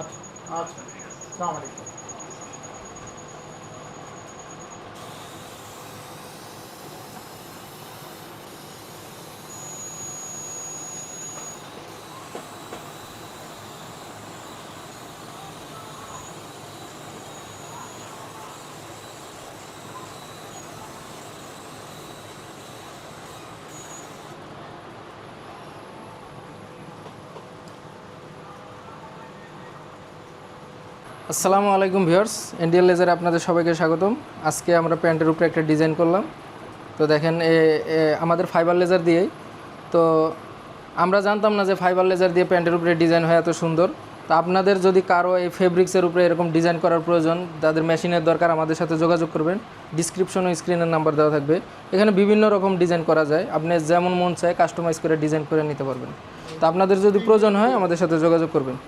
अच्छा अच्छा अलैक्म আসসালামু আলাইকুম ভিউয়ার্স ইন্ডিয়ান লেজারে আপনাদের সবাইকে স্বাগতম। আজকে আমরা প্যান্টের উপরে একটা ডিজাইন করলাম। তো দেখেন, এ আমাদের ফাইবার লেজার দিয়েই। তো আমরা জানতাম না যে ফাইবার লেজার দিয়ে প্যান্টের উপরে ডিজাইন হয় এত সুন্দর। তো আপনাদের যদি কারও এই ফেব্রিক্সের উপরে এরকম ডিজাইন করার প্রয়োজন, তাদের মেশিনের দরকার, আমাদের সাথে যোগাযোগ করবেন। ডিসক্রিপশন ও স্ক্রিনের নাম্বার দেওয়া থাকবে। এখানে বিভিন্ন রকম ডিজাইন করা যায়। আপনি যেমন মন চায় কাস্টমাইজ করে ডিজাইন করে নিতে পারবেন। তো আপনাদের যদি প্রয়োজন হয়, আমাদের সাথে যোগাযোগ করবেন।